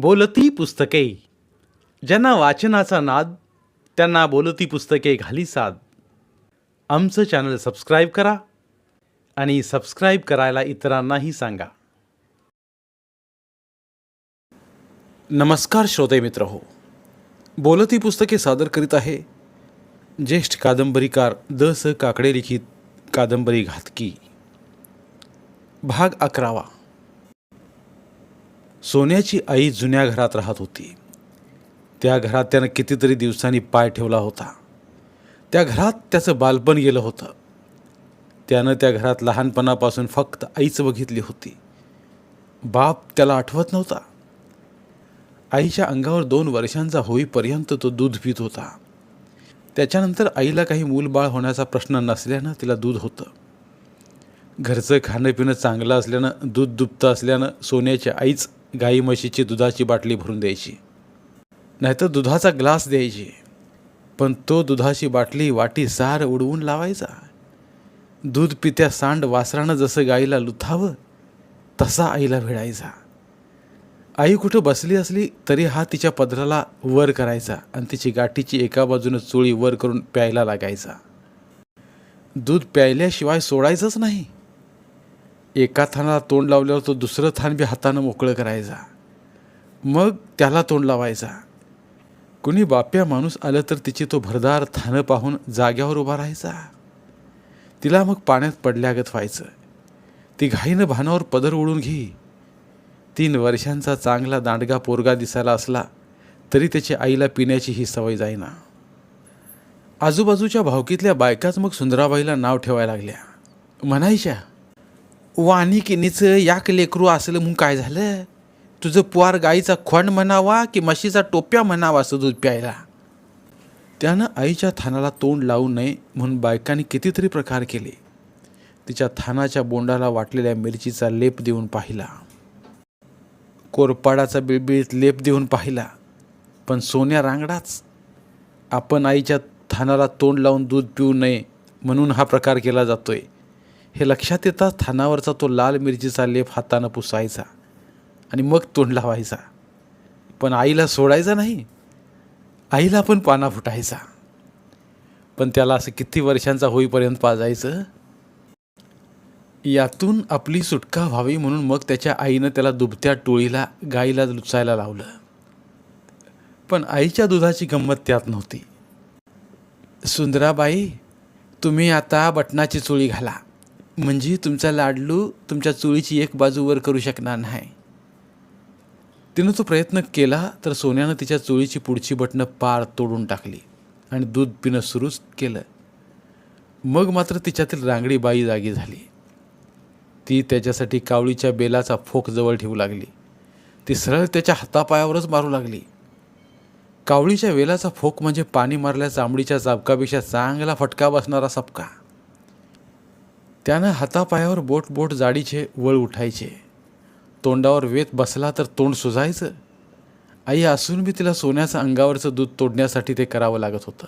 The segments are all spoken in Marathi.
बोलती पुस्तके. ज्यांना वाचनाचा नाद त्यांना बोलती पुस्तके घाली साद. आमचं चॅनल सबस्क्राईब करा आणि सबस्क्राईब करायला इतरांनाही सांगा. नमस्कार श्रोते मित्र हो बोलती पुस्तके सादर करीत आहे ज्येष्ठ कादंबरीकार द स काकडे लिखित कादंबरी घातकी. भाग अकरावा. सोन्याची आई जुन्या घरात राहत होती. त्या घरात त्यानं कितीतरी दिवसांनी पाय ठेवला होता. त्या घरात त्याचं बालपण गेलं होतं. त्यानं त्या घरात लहानपणापासून फक्त आईच बघितली होती. बाप त्याला आठवत नव्हता. आईच्या अंगावर दोन वर्षांचा होईपर्यंत तो दूध पित होता. त्याच्यानंतर आईला काही मूलबाळ होण्याचा प्रश्न नसल्यानं तिला दूध होतं. घरचं खाणं पिणं चांगलं असल्यानं दूध दुभतं असल्यानं सोन्याची आईच गाई म्हशीची दुधाची बाटली भरून द्यायची. नाहीतर दुधाचा ग्लास द्यायची. पण तो दुधाची बाटली वाटी सार उडवून लावायचा. दूध पित्या सांड वासरानं जसं गाईला लुथावं तसा आईला भिडायचा. आई कुठं बसली असली तरी हा तिच्या पदराला वर करायचा आणि तिची गाठीची एका बाजूनं चोळी वर करून प्यायला लागायचा. दूध प्यायल्याशिवाय सोडायचंच नाही. एका थानाला तोंड लावल्यावर तो दुसरं थान बी हातानं मोकळं करायचा. मग त्याला तोंड लावायचा. कुणी बाप्या माणूस आलं तर तिची तो भरदार थानं पाहून जाग्यावर उभा राहायचा. तिला मग पाण्यात पडल्यागत व्हायचं. ती घाईनं भानावर पदर ओढून घे. तीन वर्षांचा चांगला दांडगा पोरगा दिसायला असला तरी त्याची आईला पिण्याची ही सवय जाईना. आजूबाजूच्या भावकीतल्या बायकाच मग सुंदराबाईला नाव ठेवायला लागल्या. म्हणायच्या वानिकिनीचं याक लेकरू असलं म्हणून काय झालं? तुझं पुवार गाईचा खोंड म्हणावा की म्हशीचा टोप्या म्हणावा असं दूध प्यायला? त्यानं आईच्या थानाला तोंड लावू नये म्हणून बायकांनी कितीतरी प्रकार केले. तिच्या थानाच्या बोंडाला वाटलेल्या मिरचीचा लेप देऊन पाहिला. कोरपाडाचा बिळबिळीत लेप देऊन पाहिला. पण सोन्या रांगडाच. आपण आईच्या थानाला तोंड लावून दूध पिऊ नये म्हणून हा प्रकार केला जातोय. हे लक्षात येताच थानावरचा तो लाल मिरचीचा लेप हातानं पुसायचा आणि मग तोंड लावायचा. पण आईला सोडायचा नाही. आईला पण पाना फुटायचा. पण त्याला असं किती वर्षांचा होईपर्यंत पाजायचं? यातून आपली सुटका व्हावी म्हणून मग त्याच्या आईनं त्याला दुभत्या टोळीला गाईला लुचायला लावलं. पण आईच्या दुधाची गंमत त्यात नव्हती. सुंदराबाई तुम्ही आता बटणाची चोळी घाला. म्हणजे तुमचा लाडलू तुमच्या चुळीची एक बाजू वर करू शकणार नाही. तिनं तो प्रयत्न केला तर सोन्यानं तिच्या चुळीची पुढची बटणं पार तोडून टाकली आणि दूध पिणं सुरूच केलं. मग मात्र तिच्यातील रांगडी बाई जागी झाली. ती त्याच्यासाठी कावळीच्या बेलाचा फोक जवळ ठेवू लागली. ती सरळ त्याच्या हातापायावरच मारू लागली. कावळीच्या वेलाचा फोक म्हणजे पाणी मारल्या चांबडीच्या चाबकापेक्षा चांगला फटका बसणारा सपका. त्यानं हातापायावर बोट बोट जाडीचे वळ उठायचे. तोंडावर वेत बसला तर तोंड सुजायचं. आई असून बी तिला सोन्याचं अंगावरचं दूध तोडण्यासाठी ते करावं लागत होतं.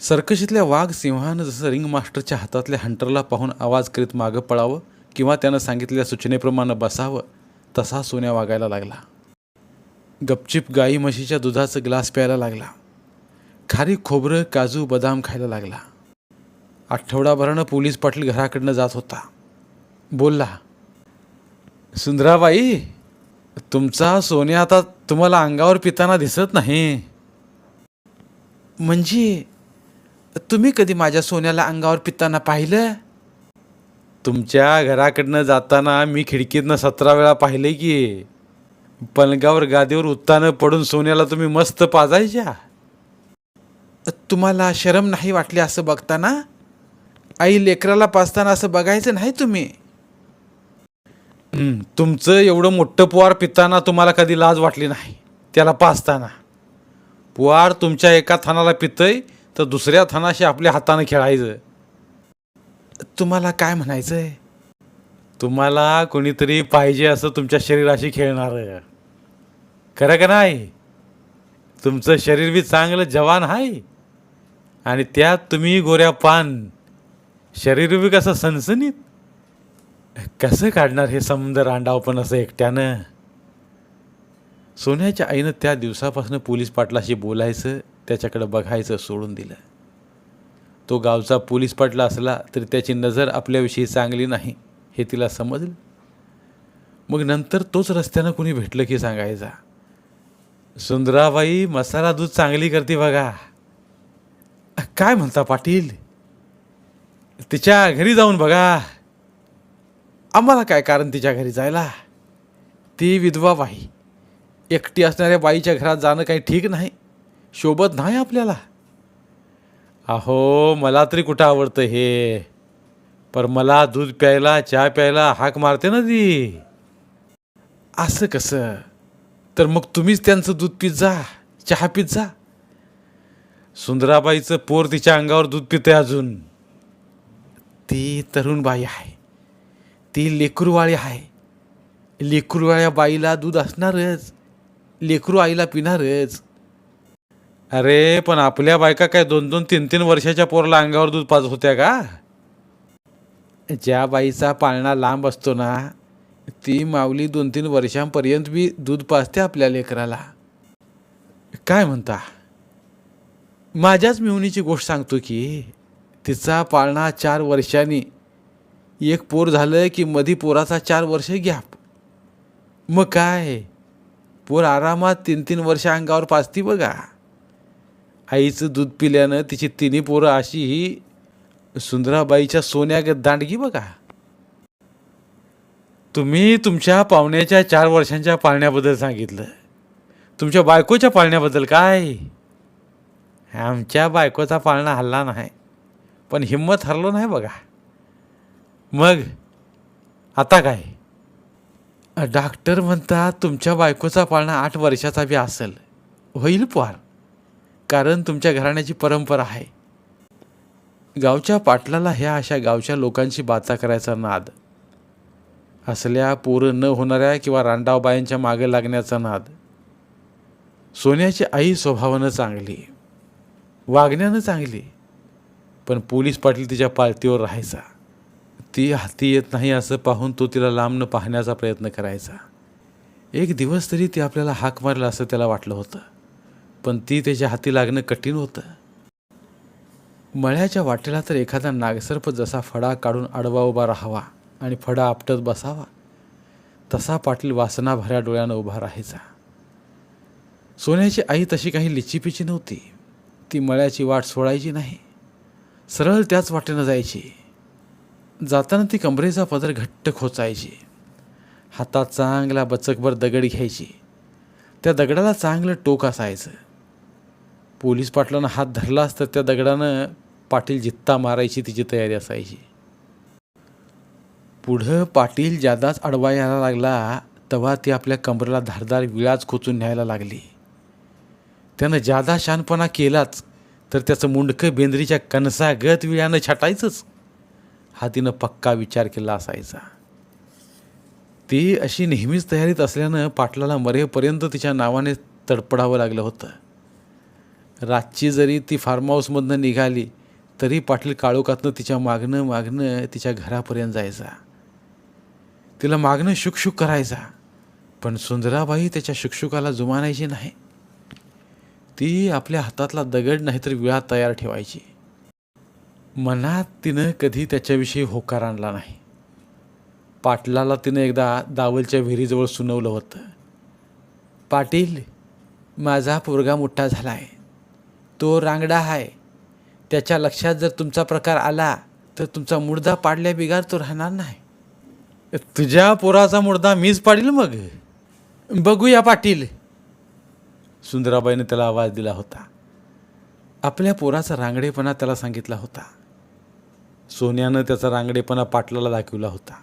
सर्कशीतल्या वाघ सिंहानं जसं रिंग मास्टरच्या हातातल्या हंटरला पाहून आवाज करीत मागं पळावं किंवा त्यानं सांगितलेल्या सूचनेप्रमाणे बसावं तसा सोन्या वागायला लागला. गपचिप गाई म्हशीच्या दुधाचं ग्लास प्यायला लागला. खारी खोबरं काजू बदाम खायला लागला. आठवडाभरानं पोलीस पाटील घराकडनं जात होता. बोलला सुंदराबाई तुमचा सोने आता तुम्हाला अंगावर पिताना दिसत नाही. म्हणजे तुम्ही कधी माझ्या सोन्याला अंगावर पिताना पाहिलं? तुमच्या घराकडनं जाताना मी खिडकीतनं सतरा वेळा पाहिले की. पलंगावर गादीवर उत्तानं पडून सोन्याला तुम्ही मस्त पाजायच्या. तुम्हाला शरम नाही वाटली असं बघताना? आई लेकराला पाजताना असं बघायचं नाही तुम्ही? तुमचं एवढं मोठं पुवार पिताना तुम्हाला कधी लाज वाटली नाही त्याला पाजताना पुवार तुमच्या एका थानाला पितंय तर दुसऱ्या थानाशी आपल्या हातानं खेळायचं. तुम्हाला काय म्हणायचंय? तुम्हाला कोणीतरी पाहिजे असं तुमच्या शरीराशी खेळणार. खरं का नाही? तुमचं शरीर बी चांगलं जवान आहे आणि त्यात तुम्ही गोऱ्या पान. शरीर बी कसं सणसणीत कसं काढणार हे समुद्र रांडाव पण असं एकट्यानं? सोन्याच्या आईनं त्या दिवसापासून पोलीस पाटलाशी बोलायचं त्याच्याकडे बघायचं सोडून दिलं. तो गावचा पोलीस पाटला असला तरी त्याची नजर आपल्याविषयी चांगली नाही हे तिला समजलं. मग नंतर तोच रस्त्यानं कुणी भेटलं की सांगायचा? सुंदराबाई मसाला दूध चांगली करते बघा. काय म्हणता पाटील? तिच्या घरी जाऊन बघा. आम्हाला काय कारण तिच्या घरी जायला? ती विधवा बाई. एकटी असणाऱ्या बाईच्या घरात जाणं काही ठीक नाही. शोभत नाही आपल्याला. अहो मला तरी कुठं आवडतं हे? पर मला दूध प्यायला चहा प्यायला हाक मारते ना ती. असं कसं? तर मग तुम्हीच त्यांचं दूध पित जा चहा पित जा. सुंदराबाईचं पोर तिच्या अंगावर दूध पिते अजून. ती तरुण बाई आहे. ती लेकरूवाळी आहे. लेकरूवाळ्या बाईला दूध असणारच. लेकरू आईला पिणारच. अरे पण आपल्या बायका काय दोन दोन तीन तीन वर्षाच्या पोरला अंगावर दूध पाज होत्या का? ज्या बाईचा पाळणा लांब असतो ना ती माऊली दोन तीन वर्षांपर्यंत बी दूध पाजते आपल्या लेकराला. काय म्हणता? माझ्याच मिवणीची गोष्ट सांगतो की तिचा पाळणा चार वर्षांनी. एक पोर झालं की मधी पोराचा चार वर्ष गॅप मग काय? पोर आरामात तीन तीन वर्ष अंगावर पाचती बघा. आईचं दूध पिल्यानं तिची तिन्ही पोरं अशी ही सुंदराबाईच्या सोन्यागत दांडगी बघा. तुम्ही तुमच्या पाहुण्याच्या चार वर्षांच्या पाळण्याबद्दल सांगितलं. तुमच्या बायकोच्या पाळण्याबद्दल काय? आमच्या बायकोचा पाळणा हल्ला नाही. पण हिंमत हरलो नाही बघा. मग आता काय? डॉक्टर म्हणतात तुमच्या बायकोचा पाळणा आठ वर्षाचा बी असेल. होईल पार. कारण तुमच्या घराण्याची परंपरा आहे. गावच्या पाटलाला ह्या अशा गावच्या लोकांशी बाता करायचा नाद. असल्या पूर न होणाऱ्या किंवा रांडावबायांच्या मागे लागण्याचा नाद. सोन्याची आई स्वभावानं चांगली. वागण्यानं चांगली. पण पोलीस पाटील तिच्या पाळतीवर राहायचा. ती हाती येत नाही असं पाहून तो तिला लांबनं पाहण्याचा प्रयत्न करायचा. एक दिवस तरी ती आपल्याला हाक मारला असं त्याला वाटलं होतं. पण ती त्याच्या हाती लागणं कठीण होतं. मळ्याच्या वाटेला तर एखादा नागसर्प जसा फडा काढून आडवा उभा राहावा आणि फडा आपटत बसावा तसा पाटील वासनाभऱ्या डोळ्यानं उभा राहायचा. सोन्याची आई तशी काही लिचीपिची नव्हती. ती मळ्याची वाट सोडायची नाही. सरळ त्याच वाटेनं जायची. जाताना ती कमरेचा पदर घट्ट खोचायची. हातात चांगला बचकभर दगड घ्यायची. त्या दगडाला चांगलं टोक असायचं. पोलीस पाटलानं हात धरला असतं त्या दगडानं पाटील जित्ता मारायची तिची तयारी असायची. पुढं पाटील जादाच अडवा यायला लागला तेव्हा ती आपल्या कमरेला धारदार विळाच खोचून न्यायला लागली. त्यानं जादा शानपणा केलाच तर त्याचं मुंडकं बेंद्रीच्या कणसागत विळ्यानं छाटायचंच. हा तिनं पक्का विचार केला असायचा. ती अशी नेहमीच तयारीत असल्यानं पाटलाला मरेपर्यंत तिच्या नावाने तडपडावं लागलं होतं. रातची जरी ती फार्म हाऊसमधनं निघाली तरी पाटील काळोखातनं तिच्या मागणं मागणं तिच्या घरापर्यंत जायचा. तिला मागणं शुकशुक करायचा. पण सुंदराबाई त्याच्या शुकशुकाला जुमानायची नाही. ती आपल्या हातातला दगड नाहीतर विळा तयार ठेवायची. मनात तिनं कधी त्याच्याविषयी होकार आणला नाही. पाटलाला तिनं एकदा दावलच्या विहिरीजवळ सुनवलं होतं. पाटील माझा पोरगा मोठा झाला आहे तो रांगडा आहे त्याच्या लक्षात जर तुमचा प्रकार आला तर तुमचा मुर्दा पाडल्या बिगार तो राहणार नाही. तुझ्या पोराचा मुर्दा मीच पाडील मग? बघूया पाटील. सुंदराबाईने त्याला आवाज दिला होता. आपल्या पोराचा रांगडेपणा त्याला सांगितला होता. सोन्यानं त्याचा रांगडेपणा पाटलाला दाखवला होता.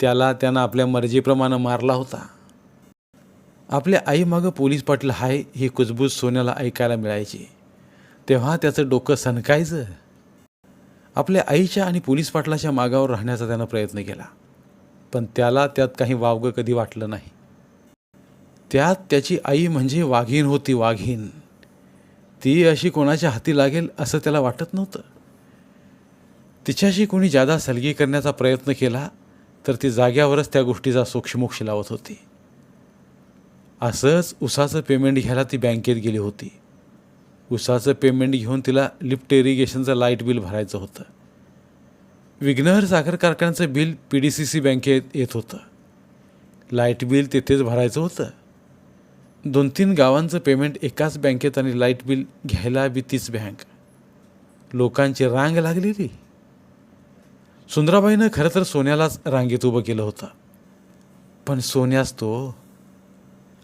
त्याला त्यानं आपल्या मर्जीप्रमाणे मारला होता. आपल्या आईमागं पोलीस पाटील हाय ही कुजबूज सोन्याला ऐकायला मिळायची. तेव्हा त्याचं डोकं सणकायचं. आपल्या आईच्या आणि पोलीस पाटलाच्या मागावर राहण्याचा त्यानं प्रयत्न केला. पण त्याला त्यात काही वावगं कधी वाटलं नाही. त्यात त्याची आई म्हणजे वाघीण होती वाघीण. ती अशी कोणाच्या हाती लागेल असं त्याला वाटत नव्हतं. तिच्याशी कोणी जादा सलगी करण्याचा प्रयत्न केला तर ती जाग्यावरच त्या गोष्टीचा सूक्ष्मोक्ष लावत होती. असंच उसाचं पेमेंट घ्यायला ती बँकेत गेली होती. उसाचं पेमेंट घेऊन तिला लिफ्ट इरिगेशनचं लाइट बिल भरायचं होतं. विघ्नहर साखर कारखान्याचं bill P D C C बँकेत येत होतं. लाइट बिल तिथेच भरायचं होतं. दोन तीन गावांचं पेमेंट एकाच बँकेत आणि लाइट बिल घ्यायला बी तीच बँक लोकांची रांग लागलेली सुंदराबाईनं खरं तर सोन्यालाच रांगेत उभं केलं होतं. पण सोन्याच तो.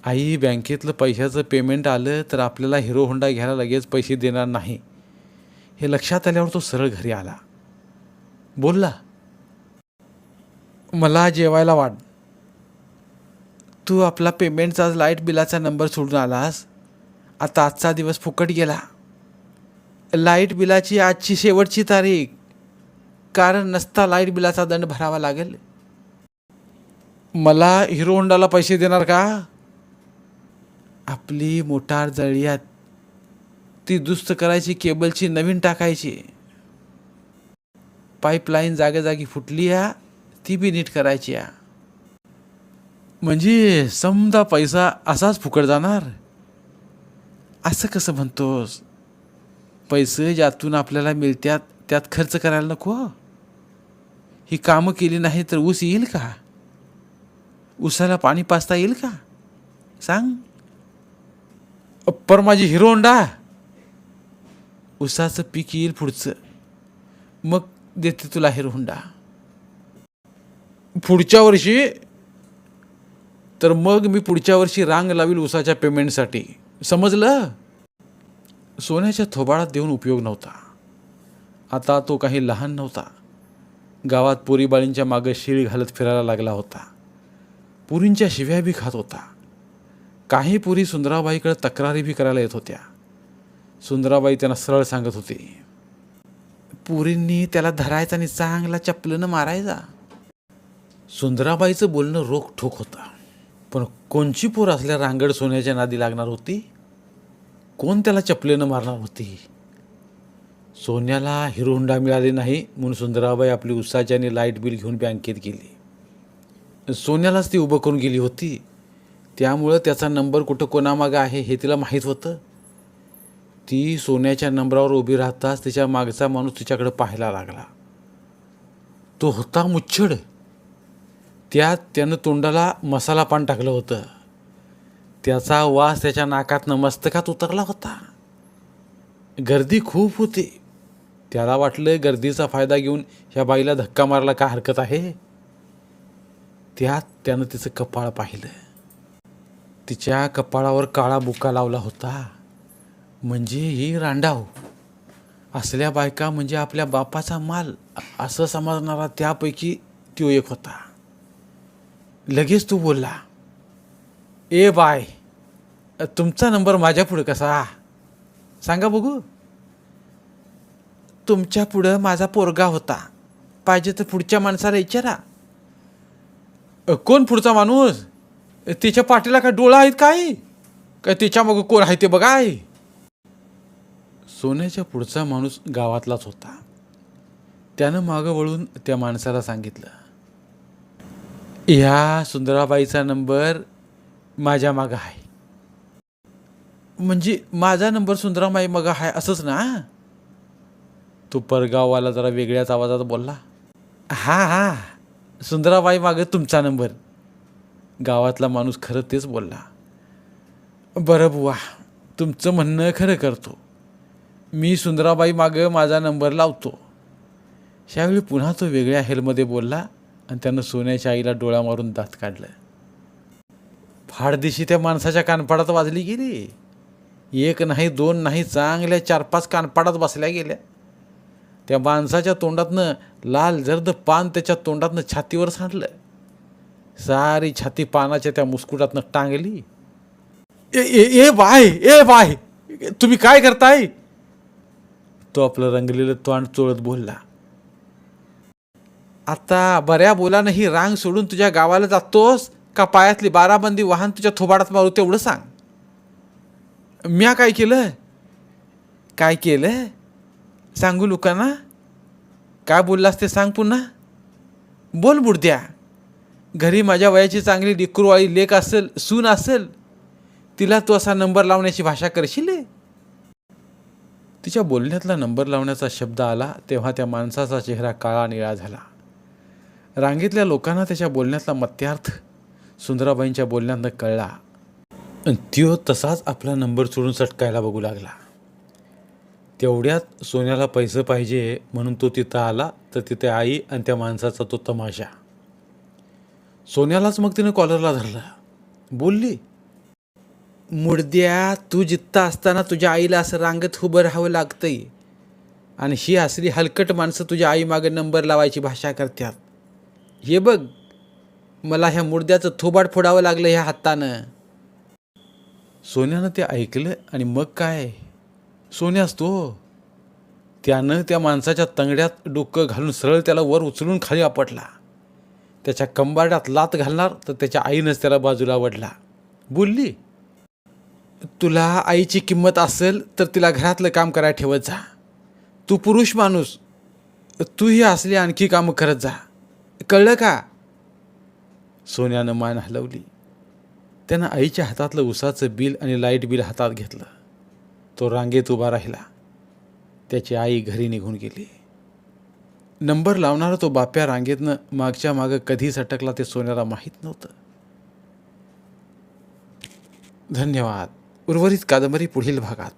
आई बँकेतलं पैशाचं पेमेंट आलं तर आपल्याला हिरो होंडा घ्यायला लगेच पैसे देणार नाही. हे लक्षात आल्यावर तो सरळ घरी आला. बोलला मला जेवायला वाट तू आपला पेमेंटचा लाइट बिलाचा नंबर सोडून आलास? आता आजचा दिवस फुकट गेला. लाइट बिलाची आजची शेवटची तारीख. कारण नसता लाइट बिलाचा दंड भरावा लागेल. मला हिरो होंडाला पैसे देणार का? आपली मोटार जळयात. ती दुस्त करायची केबलची नवीन टाकायची. पाईपलाईन जागेजागी फुटली या ती बी नीट करायची या. म्हणजे समजा पैसा असाच फुकट जाणार? असं कसं म्हणतोस? पैसे ज्यातून आपल्याला मिळतात त्यात खर्च करायला नको? ही कामं केली नाही तर ऊस येईल का? ऊसाला पाणी पाचता येईल का? सांग. पर माझी हिरो होंडा. ऊसाचं पीक येईल पुढचं. मग देते तुला हिरो होंडा. पुढच्या वर्षी तर मग मी पुढच्या वर्षी रांग लावील उसाच्या पेमेंटसाठी. समजलं? सोन्याच्या थोबाळात देऊन उपयोग नव्हता. आता तो काही लहान नव्हता. गावात पोरीबाळींच्या मागं शिळ घालत फिरायला लागला होता. पुरींच्या शिव्या बी खात होता. काही पुरी सुंदराबाईकडे तक्रारी बी करायला येत होत्या. सुंदराबाई त्यांना सरळ सांगत होती पुरींनी त्याला धरायचा आणि चांगला चपलनं मारायचा. सुंदराबाईचं बोलणं रोखठोक होता. पण कोणची पोर असल्या रांगड सोन्याच्या नादी लागणार होती? कोण त्याला चपलेनं मारणार होती? सोन्याला हिरो होंडा मिळाले नाही म्हणून सुंदराबाई आपली उसाची आणि लाइट बिल घेऊन बँकेत गेली. सोन्यालाच ती उभं करून गेली होती. त्यामुळं त्याचा नंबर कुठं कोणामागं आहे हे तिला माहीत होतं. ती सोन्याच्या नंबरावर उभी राहताच तिच्या मागचा माणूस तिच्याकडे पाहायला लागला. तो होता मुच्छड. त्यात त्यानं तोंडाला मसाला पान टाकलं होतं. त्याचा वास त्याच्या नाकातनं मस्तकात उतरला होता. गर्दी खूप होती. त्याला वाटलं गर्दीचा फायदा घेऊन ह्या बाईला धक्का मारला का हरकत आहे? त्यात त्यानं तिचं कपाळ पाहिलं. तिच्या कपाळावर काळा बुका लावला होता. म्हणजे ही रांडाव असल्या बायका म्हणजे आपल्या बापाचा माल. असं समजणारा त्यापैकी तो एक होता. लगेच तू बोलला ए बाय तुमचा नंबर माझ्या पुढं कसा? सांगा बघू. तुमच्या पुढं माझा पोरगा होता. पाहिजे तर पुढच्या माणसाला विचारा कोण पुढचा माणूस? तिच्या पाठीला काय डोळा आहेत काय? काय तिच्या मग कोण आहे ते बघाय? सोन्याच्या पुढचा माणूस गावातलाच होता. त्यानं मागं वळून त्या माणसाला सांगितलं ह्या सुंदराबाईचा नंबर माझ्या मागं आहे. म्हणजे माझा नंबर सुंदराबाई मग आहे असंच ना? तो परगाववाला जरा वेगळ्याच आवाजात बोलला. हा हा. सुंदराबाई मागं तुमचा नंबर. गावातला माणूस खरं तेच बोलला. बरं बुवा तुमचं म्हणणं खरं करतो. मी सुंदराबाई मागं माझा नंबर लावतो. त्यावेळी पुन्हा तो वेगळ्या हेलमध्ये बोलला आणि त्यानं सोन्याच्या आईला डोळा मारून दात काढलं. फाडदिशी त्या माणसाच्या कानपाडात वाजली गेली. एक नाही दोन नाही चांगल्या चार पाच कानपाडात बसल्या गेल्या. त्या माणसाच्या तोंडातनं लाल जर्द पान त्याच्या तोंडातनं छातीवर सांडलं. सारी छाती पानाच्या त्या मुस्कुटातनं टांगली. ए ए ए बाय ए बाय तुम्ही काय करताय? तो आपलं रंगलेलं तोंड चोळत बोलला. आता बऱ्या बोलानं ही रांग सोडून तुझ्या गावाला जातोस का पायातली बाराबंदी वाहन तुझ्या थोबाडात मारू तेवढं सांग. म्या काय केलं? काय केलं? सांगू लोकांना? काय बोललास ते सांग पुन्हा. बोल बुडद्या. घरी माझ्या वयाची चांगली डिक्रूवाळी लेक असेल सून असेल तिला तू असा नंबर लावण्याची भाषा करशील? तिच्या बोलण्यातला नंबर लावण्याचा शब्द आला तेव्हा त्या माणसाचा चेहरा काळा निळा झाला. रांगेतल्या लोकांना त्याच्या बोलण्यातला मत्यार्थ सुंदराबाईंच्या बोलण्यात कळला. त्यो तसाच आपला नंबर सोडून सटकायला बघू लागला. तेवढ्यात सोन्याला पैसे पाहिजे म्हणून तो तिथं आला तर तिथे आई आणि त्या माणसाचा तो तमाशा. सोन्यालाच मग तिनं कॉलरला धरला. बोलली मुडद्या तू जित्ता असताना तुझ्या आईला असं रांगत उभं राहावं लागतंय. आणि ही असली हलकट माणसं तुझ्या आईमागे नंबर लावायची भाषा करतात. हे बघ मला ह्या मुर्द्याचं थोबाड फोडावं लागलं ह्या हातानं. सोन्यानं ते ऐकलं आणि मग काय? सोन्यास तो. त्यानं त्या माणसाच्या तंगड्यात डोकं घालून सरळ त्याला वर उचलून खाली आपटला. त्याच्या कंबारड्यात लात घालणार तर त्याच्या आईनंच त्याला बाजूला वडला बोलली तुला आईची किंमत असेल तर तिला घरातलं काम करायला ठेवत जा. तू पुरुष माणूस. तूही असली आणखी कामं करत जा. कळलं का? सोन्यानं मान हलवली. त्यानं आईच्या हातातलं उसाचं बिल आणि लाइट बिल हातात घेतलं. तो रांगेत उभा राहिला. त्याची आई घरी निघून गेली. नंबर लावणारा तो बाप्या रांगेतनं मागच्या मागं कधी सटकला ते सोन्याला माहीत नव्हतं. धन्यवाद. उर्वरित कादंबरी पुढील भागात.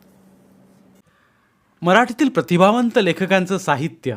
मराठीतील प्रतिभावंत लेखकांचं साहित्य.